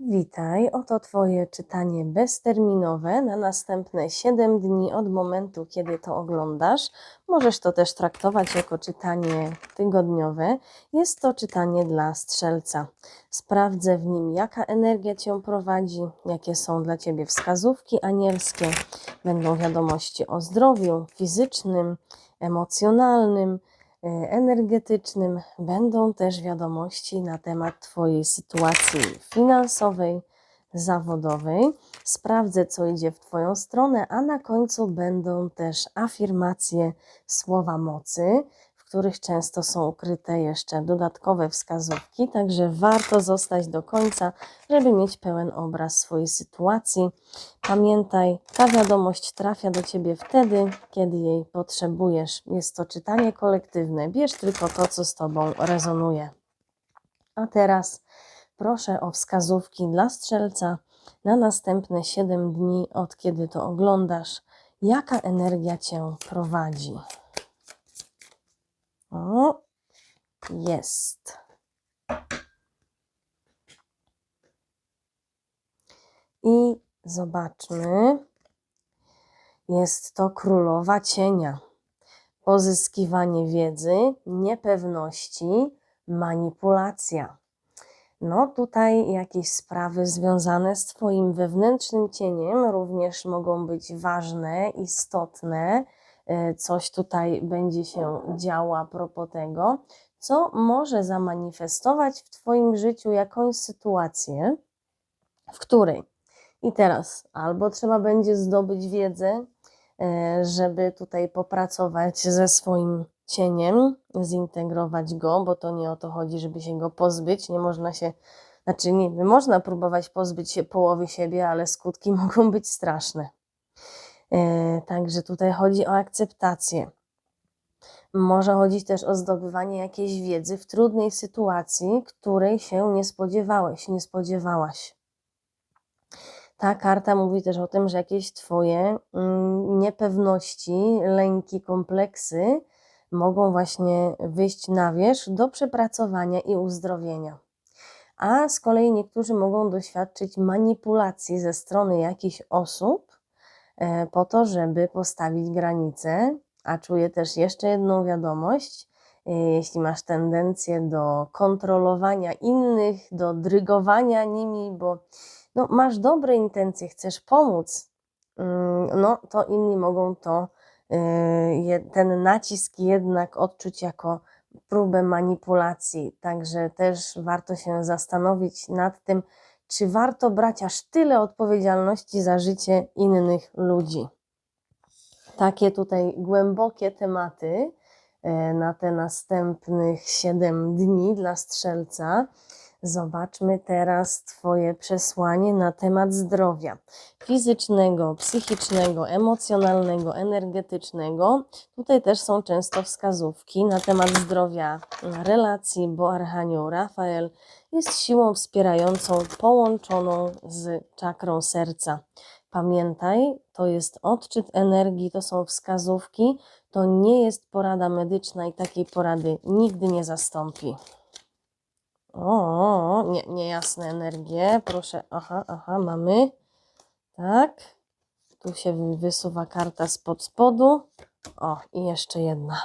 Witaj, oto Twoje czytanie bezterminowe na następne 7 dni od momentu, kiedy to oglądasz. Możesz to też traktować jako czytanie tygodniowe. Jest to czytanie dla strzelca. Sprawdzę w nim, jaka energia Cię prowadzi, jakie są dla Ciebie wskazówki anielskie. Będą wiadomości o zdrowiu fizycznym, emocjonalnym energetycznym będą też wiadomości na temat Twojej sytuacji finansowej, zawodowej. Sprawdzę, co idzie w Twoją stronę, a na końcu będą też afirmacje słowa mocy, których często są ukryte jeszcze dodatkowe wskazówki, także warto zostać do końca, żeby mieć pełen obraz swojej sytuacji. Pamiętaj, ta wiadomość trafia do Ciebie wtedy, kiedy jej potrzebujesz. Jest to czytanie kolektywne. Bierz tylko to, co z Tobą rezonuje. A teraz proszę o wskazówki dla strzelca na następne 7 dni, od kiedy to oglądasz. Jaka energia Cię prowadzi? O, jest. I zobaczmy. Jest to królowa cienia. Pozyskiwanie wiedzy, niepewności, manipulacja. No, tutaj jakieś sprawy związane z Twoim wewnętrznym cieniem również mogą być ważne, istotne. E, Coś tutaj będzie się działo a propos tego, co może zamanifestować w Twoim życiu jakąś sytuację, w której i teraz albo trzeba będzie zdobyć wiedzę, e, żeby tutaj popracować ze swoim cieniem, zintegrować go, bo to nie o to chodzi, żeby się go pozbyć. Nie można się, znaczy nie, można próbować pozbyć się połowy siebie, ale skutki mogą być straszne. E, Także tutaj chodzi o akceptację. Może chodzić też o zdobywanie jakiejś wiedzy w trudnej sytuacji, której się nie spodziewałeś, nie spodziewałaś. Ta karta mówi też o tym, że jakieś Twoje mm, niepewności, lęki, kompleksy mogą właśnie wyjść na wierzch do przepracowania i uzdrowienia. A z kolei niektórzy mogą doświadczyć manipulacji ze strony jakichś osób po to, żeby postawić granice. A czuję też jeszcze jedną wiadomość. E, Jeśli masz tendencję do kontrolowania innych, do drygowania nimi, bo no, masz dobre intencje, chcesz pomóc, mm, no to inni mogą to, je- ten nacisk jednak odczuć jako próbę manipulacji. Także też warto się zastanowić nad tym, czy warto brać aż tyle odpowiedzialności za życie innych ludzi. Takie tutaj głębokie tematy e, na te następnych 7 dni dla strzelca. Zobaczmy teraz Twoje przesłanie na temat zdrowia fizycznego, psychicznego, emocjonalnego, energetycznego. Tutaj też są często wskazówki na temat zdrowia relacji, bo Archanioł Rafael jest siłą wspierającą, połączoną z czakrą serca. Pamiętaj, to jest odczyt energii, to są wskazówki, to nie jest porada medyczna i takiej porady nigdy nie zastąpi. O, nie, niejasne energie. Proszę, aha, aha, mamy. Tak. Tu się wy- wysuwa karta spod spodu. O, i jeszcze jedna.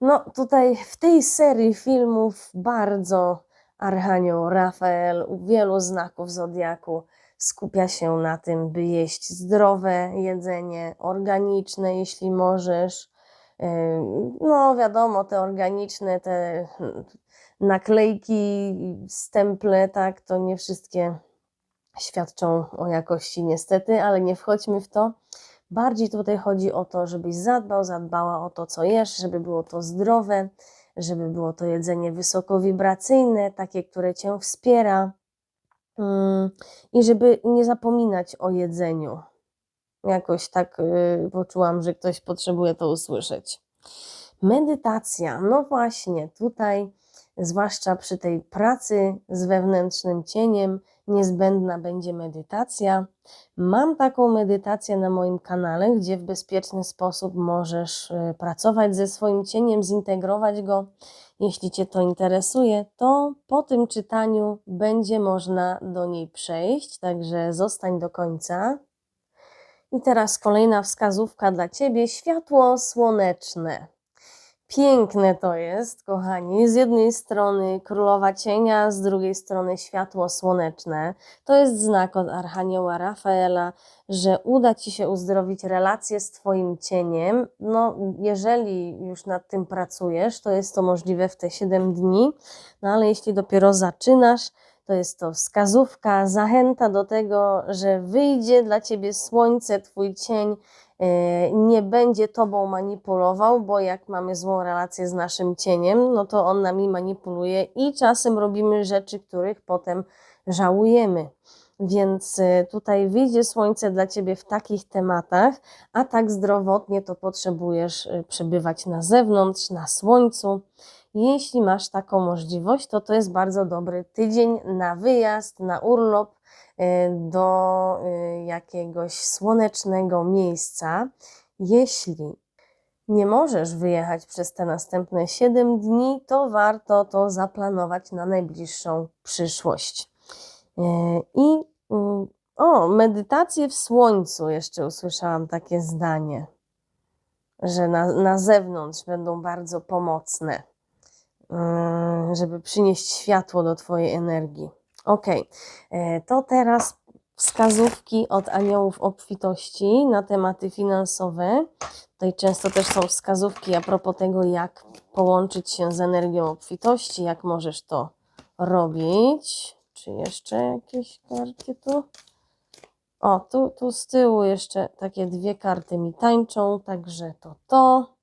No, tutaj w tej serii filmów bardzo Archanioł Rafael u wielu znaków zodiaku skupia się na tym, by jeść zdrowe jedzenie, organiczne, jeśli możesz. Ym, No, wiadomo, te organiczne, te hmm, naklejki, stemple, tak, to nie wszystkie świadczą o jakości niestety, ale nie wchodźmy w to. Bardziej tutaj chodzi o to, żebyś zadbał, zadbała o to, co jesz, żeby było to zdrowe, żeby było to jedzenie wysokowibracyjne, takie, które cię wspiera. Mm, I żeby nie zapominać o jedzeniu. Jakoś tak y, poczułam, że ktoś potrzebuje to usłyszeć. Medytacja, no właśnie, tutaj zwłaszcza przy tej pracy z wewnętrznym cieniem, niezbędna będzie medytacja. Mam taką medytację na moim kanale, gdzie w bezpieczny sposób możesz y, pracować ze swoim cieniem, zintegrować go. Jeśli Cię to interesuje, to po tym czytaniu będzie można do niej przejść, także zostań do końca. I teraz kolejna wskazówka dla Ciebie: światło słoneczne. Piękne to jest, kochani. Z jednej strony królowa cienia, z drugiej strony światło słoneczne. To jest znak od Archanioła Rafaela, że uda ci się uzdrowić relację z Twoim cieniem. No, jeżeli już nad tym pracujesz, to jest to możliwe w te 7 dni, no ale jeśli dopiero zaczynasz, to jest to wskazówka, zachęta do tego, że wyjdzie dla ciebie słońce, twój cień e, nie będzie tobą manipulował, bo jak mamy złą relację z naszym cieniem, no to on nami manipuluje i czasem robimy rzeczy, których potem żałujemy. Więc e, tutaj wyjdzie słońce dla ciebie w takich tematach, a tak zdrowotnie to potrzebujesz e, przebywać na zewnątrz, na słońcu. Jeśli masz taką możliwość, to to jest bardzo dobry tydzień na wyjazd, na urlop e, do jakiegoś słonecznego miejsca. Jeśli nie możesz wyjechać przez te następne 7 dni, to warto to zaplanować na najbliższą przyszłość. I mm, o, medytacje w słońcu, jeszcze usłyszałam takie zdanie, że na, na zewnątrz będą bardzo pomocne, żeby przynieść światło do Twojej energii. Ok, to teraz wskazówki od aniołów obfitości na tematy finansowe. Tutaj często też są wskazówki a propos tego, jak połączyć się z energią obfitości, jak możesz to robić. Czy jeszcze jakieś karty tu? O, tu, tu z tyłu jeszcze takie dwie karty mi tańczą, także to to.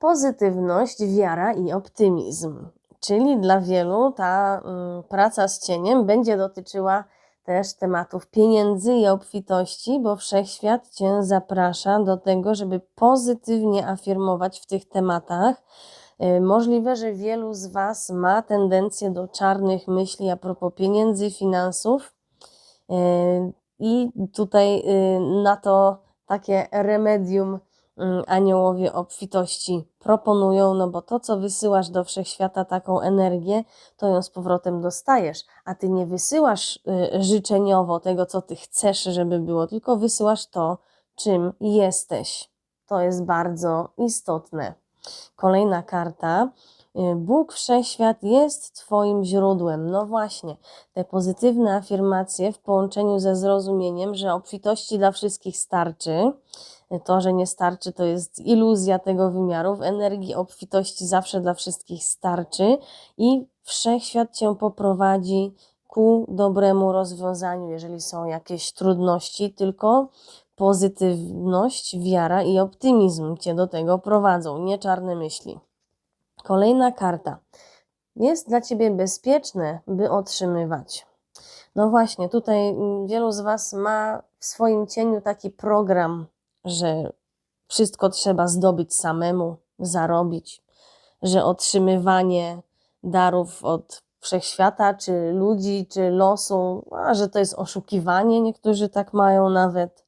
Pozytywność, wiara i optymizm. Czyli dla wielu ta y, praca z cieniem będzie dotyczyła też tematów pieniędzy i obfitości, bo wszechświat Cię zaprasza do tego, żeby pozytywnie afirmować w tych tematach, Y, możliwe, że wielu z Was ma tendencję do czarnych myśli a propos pieniędzy, finansów. Y, I tutaj y, na to takie remedium aniołowie obfitości proponują, no bo to, co wysyłasz do wszechświata, taką energię, to ją z powrotem dostajesz, a ty nie wysyłasz życzeniowo tego, co ty chcesz, żeby było, tylko wysyłasz to, czym jesteś. To jest bardzo istotne. Kolejna karta. Y, Bóg Wszechświat jest Twoim źródłem. No właśnie, te pozytywne afirmacje w połączeniu ze zrozumieniem, że obfitości dla wszystkich starczy. Y, To, że nie starczy, to jest iluzja tego wymiaru. W energii obfitości zawsze dla wszystkich starczy i Wszechświat Cię poprowadzi ku dobremu rozwiązaniu, jeżeli są jakieś trudności, tylko pozytywność, wiara i optymizm cię do tego prowadzą, nie czarne myśli. Kolejna karta. Jest dla ciebie bezpieczne, by otrzymywać. No właśnie, tutaj wielu z Was ma w swoim cieniu taki program, że wszystko trzeba zdobyć samemu, zarobić, że otrzymywanie darów od wszechświata, czy ludzi, czy losu, a że to jest oszukiwanie, niektórzy tak mają nawet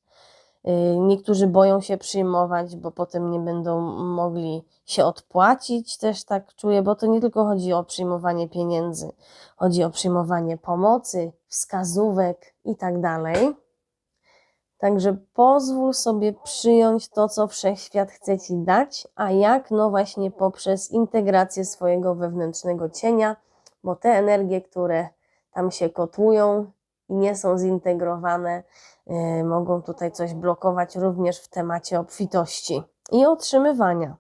niektórzy boją się przyjmować, bo potem nie będą mogli się odpłacić, też tak czuję, bo to nie tylko chodzi o przyjmowanie pieniędzy, chodzi o przyjmowanie pomocy, wskazówek i tak dalej. Także pozwól sobie przyjąć to, co wszechświat chce ci dać, a jak? No właśnie poprzez integrację swojego wewnętrznego cienia, bo te energie, które tam się kotłują i nie są zintegrowane, Y, mogą tutaj coś blokować również w temacie obfitości i otrzymywania.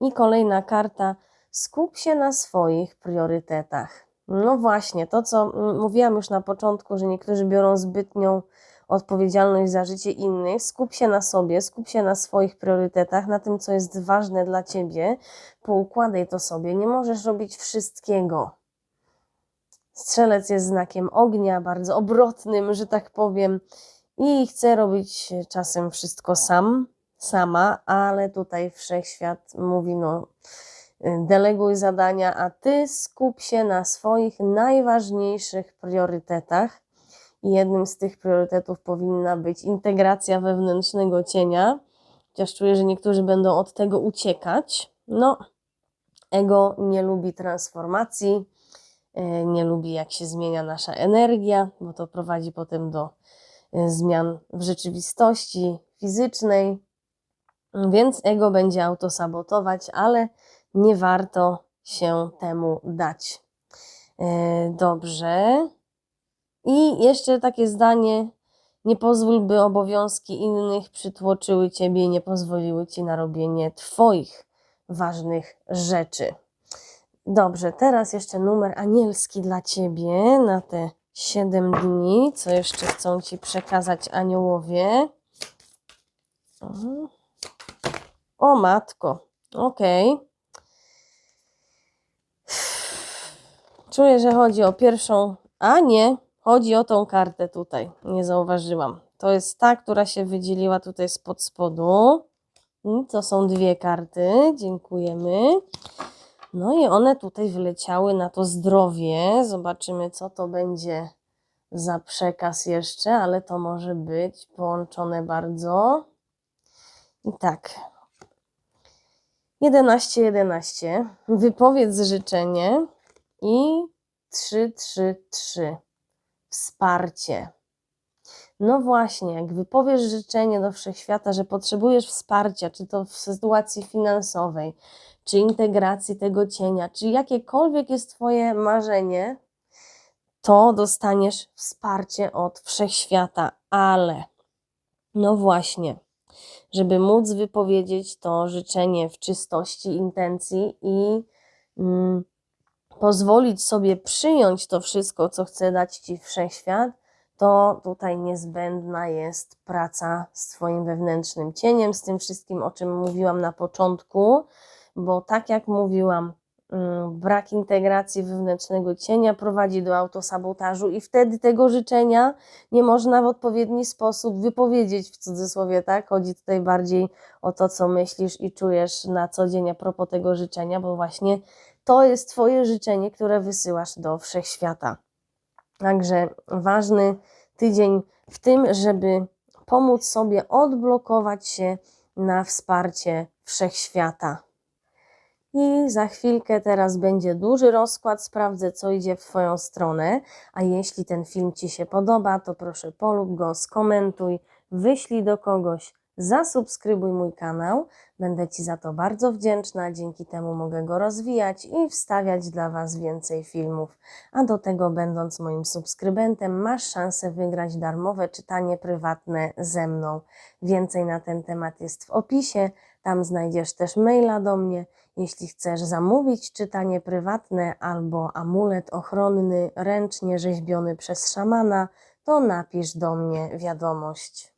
I kolejna karta, skup się na swoich priorytetach. No właśnie, to co mówiłam już na początku, że niektórzy biorą zbytnią odpowiedzialność za życie innych, skup się na sobie, skup się na swoich priorytetach, na tym, co jest ważne dla ciebie, poukładaj to sobie. Nie możesz robić wszystkiego. Strzelec jest znakiem ognia, bardzo obrotnym, że tak powiem, i chce robić czasem wszystko sam, sama, ale tutaj wszechświat mówi, no, y, deleguj zadania, a ty skup się na swoich najważniejszych priorytetach. I jednym z tych priorytetów powinna być integracja wewnętrznego cienia, chociaż czuję, że niektórzy będą od tego uciekać. No, ego nie lubi transformacji, nie lubi jak się zmienia nasza energia, bo to prowadzi potem do y, zmian w rzeczywistości fizycznej, więc ego będzie autosabotować, ale nie warto się temu dać. E, Dobrze. I jeszcze takie zdanie. Nie pozwól, by obowiązki innych przytłoczyły ciebie i nie pozwoliły ci na robienie twoich ważnych rzeczy. Dobrze, teraz jeszcze numer anielski dla ciebie na te 7 dni. Co jeszcze chcą ci przekazać aniołowie? Mhm. O matko, okej. Czuję, że chodzi o pierwszą, a nie, chodzi o tą kartę tutaj. Nie zauważyłam. To jest ta, która się wydzieliła tutaj spod spodu. To są dwie karty. Dziękujemy. No i one tutaj wyleciały na to zdrowie. Zobaczymy, co to będzie za przekaz jeszcze, ale to może być połączone bardzo. I tak. 11, 11. Wypowiedz życzenie i 3, 3, 3. Wsparcie. No właśnie, jak wypowiesz życzenie do wszechświata, że potrzebujesz wsparcia, czy to w sytuacji finansowej, czy integracji tego cienia, czy jakiekolwiek jest Twoje marzenie, to dostaniesz wsparcie od wszechświata, ale no właśnie, żeby móc wypowiedzieć to życzenie w czystości intencji i mm, pozwolić sobie przyjąć to wszystko, co chce dać Ci wszechświat, to tutaj niezbędna jest praca z Twoim wewnętrznym cieniem, z tym wszystkim, o czym mówiłam na początku, bo tak jak mówiłam, mm, brak integracji wewnętrznego cienia prowadzi do autosabotażu i wtedy tego życzenia nie można w odpowiedni sposób wypowiedzieć w cudzysłowie, tak? Chodzi tutaj bardziej o to, co myślisz i czujesz na co dzień a propos tego życzenia, bo właśnie to jest Twoje życzenie, które wysyłasz do wszechświata. Także ważny tydzień w tym, żeby pomóc sobie odblokować się na wsparcie wszechświata. I za chwilkę teraz będzie duży rozkład. Sprawdzę, co idzie w Twoją stronę. A jeśli ten film Ci się podoba, to proszę polub go, skomentuj, wyślij do kogoś, zasubskrybuj mój kanał. Będę Ci za to bardzo wdzięczna. Dzięki temu mogę go rozwijać i wstawiać dla Was więcej filmów. A do tego, będąc moim subskrybentem, masz szansę wygrać darmowe czytanie prywatne ze mną. Więcej na ten temat jest w opisie. Tam znajdziesz też maila do mnie. Jeśli chcesz zamówić czytanie prywatne albo amulet ochronny ręcznie rzeźbiony przez szamana, to napisz do mnie wiadomość.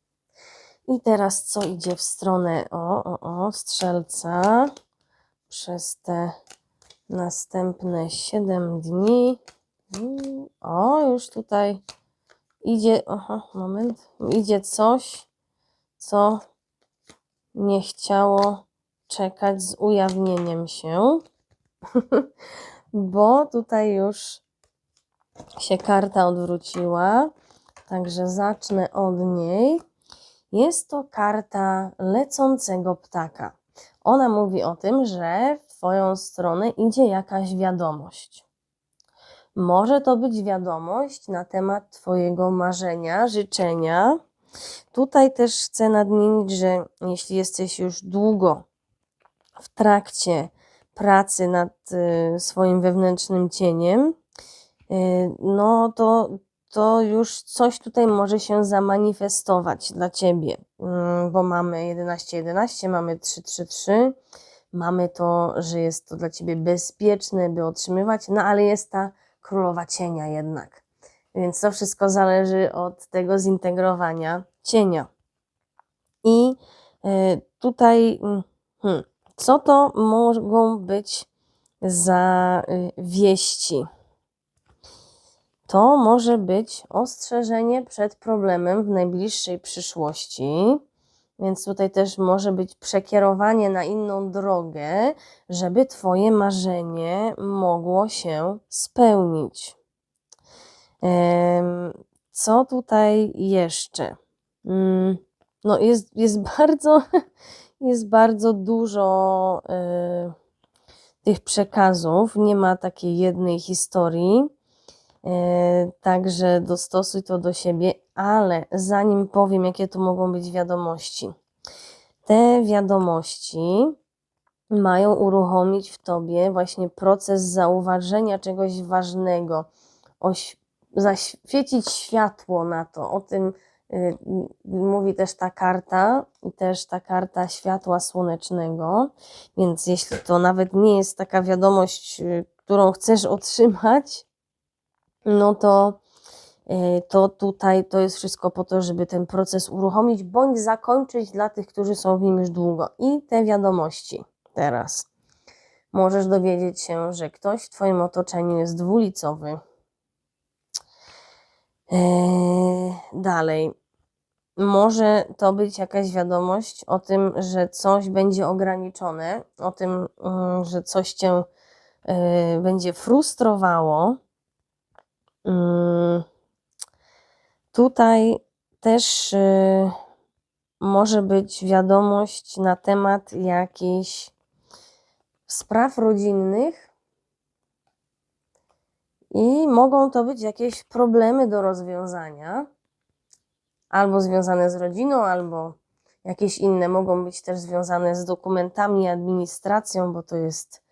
I teraz co idzie w stronę? O, o, o, strzelca. Przez te następne 7 dni. O, już tutaj idzie, aha, moment, idzie coś, co nie chciało czekać z ujawnieniem się, bo tutaj już się karta odwróciła, także zacznę od niej. Jest to karta lecącego ptaka. Ona mówi o tym, że w Twoją stronę idzie jakaś wiadomość. Może to być wiadomość na temat Twojego marzenia, życzenia. Tutaj też chcę nadmienić, że jeśli jesteś już długo w trakcie pracy nad y, swoim wewnętrznym cieniem, y, no to, to już coś tutaj może się zamanifestować dla ciebie, Mm, bo mamy 11-11, mamy 3-3-3, mamy to, że jest to dla ciebie bezpieczne, by otrzymywać, no ale jest ta królowa cienia jednak. Więc to wszystko zależy od tego zintegrowania cienia. I y, tutaj, mm, hmm, co to mogą być za y, wieści? To może być ostrzeżenie przed problemem w najbliższej przyszłości. Więc tutaj też może być przekierowanie na inną drogę, żeby Twoje marzenie mogło się spełnić. Co tutaj jeszcze? Mm, No jest, jest bardzo, jest bardzo dużo y, tych przekazów. Nie ma takiej jednej historii. E, Także dostosuj to do siebie, ale zanim powiem, jakie to mogą być wiadomości, te wiadomości mają uruchomić w tobie właśnie proces zauważenia czegoś ważnego, zaświecić światło na to. O tym y, mówi też ta karta i też ta karta światła słonecznego. Więc jeśli to nawet nie jest taka wiadomość, y, którą chcesz otrzymać, no to, y, to tutaj to jest wszystko po to, żeby ten proces uruchomić bądź zakończyć dla tych, którzy są w nim już długo. I te wiadomości teraz. Możesz dowiedzieć się, że ktoś w Twoim otoczeniu jest dwulicowy. Eee, dalej. Może to być jakaś wiadomość o tym, że coś będzie ograniczone, o tym, mm, że coś cię y, będzie frustrowało. Mm, Tutaj też y, może być wiadomość na temat jakichś spraw rodzinnych i mogą to być jakieś problemy do rozwiązania, albo związane z rodziną, albo jakieś inne. Mogą być też związane z dokumentami, administracją, bo to jest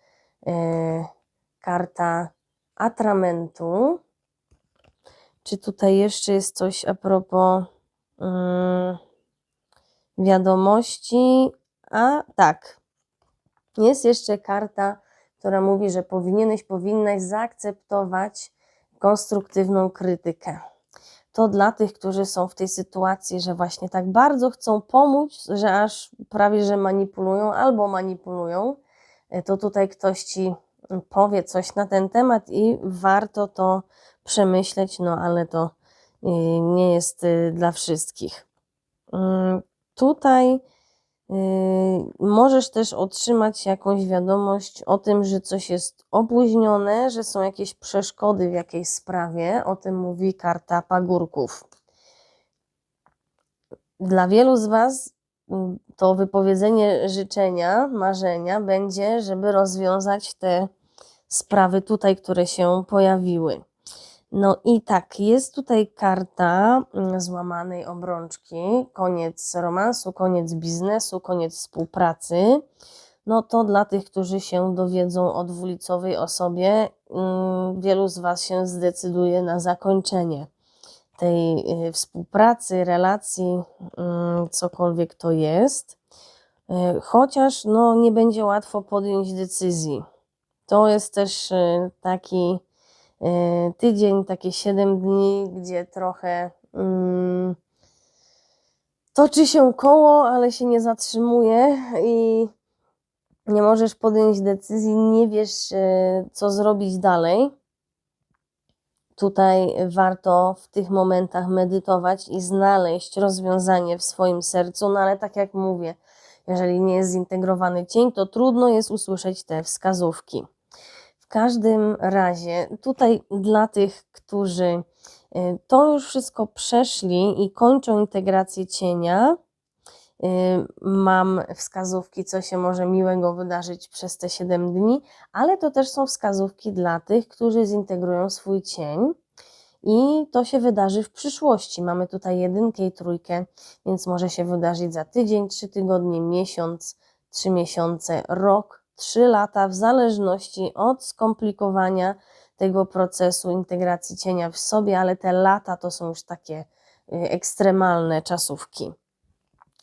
y, karta atramentu. Czy tutaj jeszcze jest coś a propos mm, wiadomości? A tak. Jest jeszcze karta, która mówi, że powinieneś, powinnaś zaakceptować konstruktywną krytykę. To dla tych, którzy są w tej sytuacji, że właśnie tak bardzo chcą pomóc, że aż prawie że manipulują albo manipulują, e, to tutaj ktoś ci powie coś na ten temat i warto to przemyśleć, no ale to y, nie jest y, dla wszystkich. Mm, Tutaj y, możesz też otrzymać jakąś wiadomość o tym, że coś jest opóźnione, że są jakieś przeszkody w jakiejś sprawie. O tym mówi karta pagórków. Dla wielu z Was mm, to wypowiedzenie życzenia, marzenia będzie, żeby rozwiązać te sprawy tutaj, które się pojawiły. No i tak, jest tutaj karta mm, złamanej obrączki, koniec romansu, koniec biznesu, koniec współpracy. No to dla tych, którzy się dowiedzą o dwulicowej osobie, mm, wielu z Was się zdecyduje na zakończenie tej y, współpracy, relacji, mm, cokolwiek to jest. Y, Chociaż no, nie będzie łatwo podjąć decyzji. To jest też y, taki tydzień, takie 7 dni, gdzie trochę mm, toczy się koło, ale się nie zatrzymuje i nie możesz podjąć decyzji, nie wiesz, y, co zrobić dalej. Tutaj warto w tych momentach medytować i znaleźć rozwiązanie w swoim sercu, no ale tak jak mówię, jeżeli nie jest zintegrowany cień, to trudno jest usłyszeć te wskazówki. W każdym razie, tutaj dla tych, którzy y, to już wszystko przeszli i kończą integrację cienia, y, mam wskazówki, co się może miłego wydarzyć przez te 7 dni, ale to też są wskazówki dla tych, którzy zintegrują swój cień. I to się wydarzy w przyszłości. Mamy tutaj jedynkę i trójkę, więc może się wydarzyć za tydzień, trzy tygodnie, miesiąc, trzy miesiące, rok, trzy lata, w zależności od skomplikowania tego procesu integracji cienia w sobie, ale te lata to są już takie y, ekstremalne czasówki.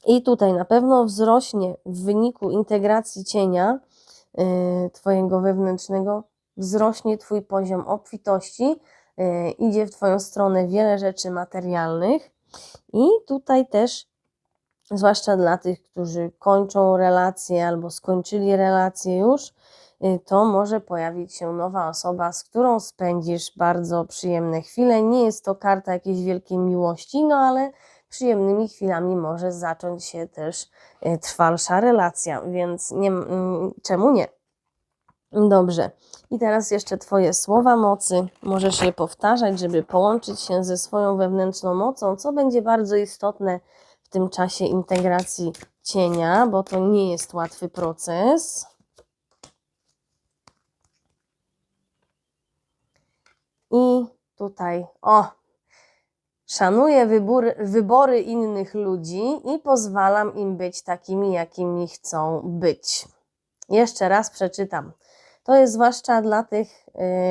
I tutaj na pewno wzrośnie w wyniku integracji cienia y, Twojego wewnętrznego, wzrośnie Twój poziom obfitości, y, idzie w Twoją stronę wiele rzeczy materialnych. I tutaj też, zwłaszcza dla tych, którzy kończą relacje albo skończyli relacje już, y, to może pojawić się nowa osoba, z którą spędzisz bardzo przyjemne chwile. Nie jest to karta jakiejś wielkiej miłości, no ale przyjemnymi chwilami może zacząć się też y, trwalsza relacja, więc nie, mm, czemu nie? Dobrze. I teraz jeszcze Twoje słowa mocy. Możesz je powtarzać, żeby połączyć się ze swoją wewnętrzną mocą, co będzie bardzo istotne tym czasie integracji cienia, bo to nie jest łatwy proces. I tutaj, o, szanuję wybór, wybory innych ludzi i pozwalam im być takimi, jakimi chcą być. Jeszcze raz przeczytam. To jest zwłaszcza dla tych,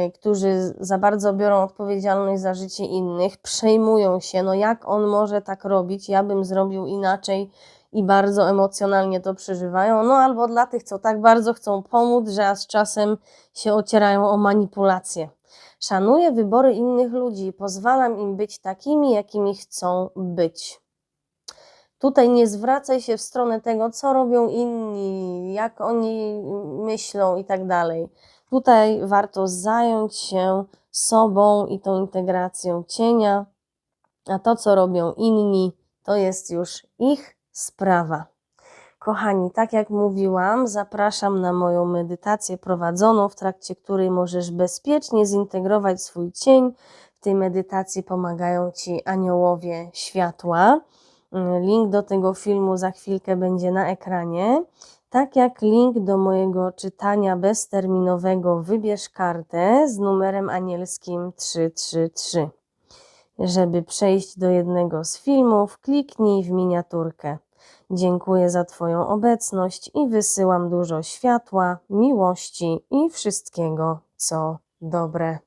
y, którzy za bardzo biorą odpowiedzialność za życie innych, przejmują się, no jak on może tak robić, ja bym zrobił inaczej i bardzo emocjonalnie to przeżywają, no albo dla tych, co tak bardzo chcą pomóc, że z czasem się ocierają o manipulacje. Szanuję wybory innych ludzi, pozwalam im być takimi, jakimi chcą być. Tutaj nie zwracaj się w stronę tego, co robią inni, jak oni myślą i tak dalej. Tutaj warto zająć się sobą i tą integracją cienia, a to, co robią inni, to jest już ich sprawa. Kochani, tak jak mówiłam, zapraszam na moją medytację prowadzoną, w trakcie której możesz bezpiecznie zintegrować swój cień. W tej medytacji pomagają Ci aniołowie światła. Link do tego filmu za chwilkę będzie na ekranie. Tak jak link do mojego czytania bezterminowego Wybierz kartę z numerem anielskim 333. Żeby przejść do jednego z filmów, kliknij w miniaturkę. Dziękuję za Twoją obecność i wysyłam dużo światła, miłości i wszystkiego, co dobre.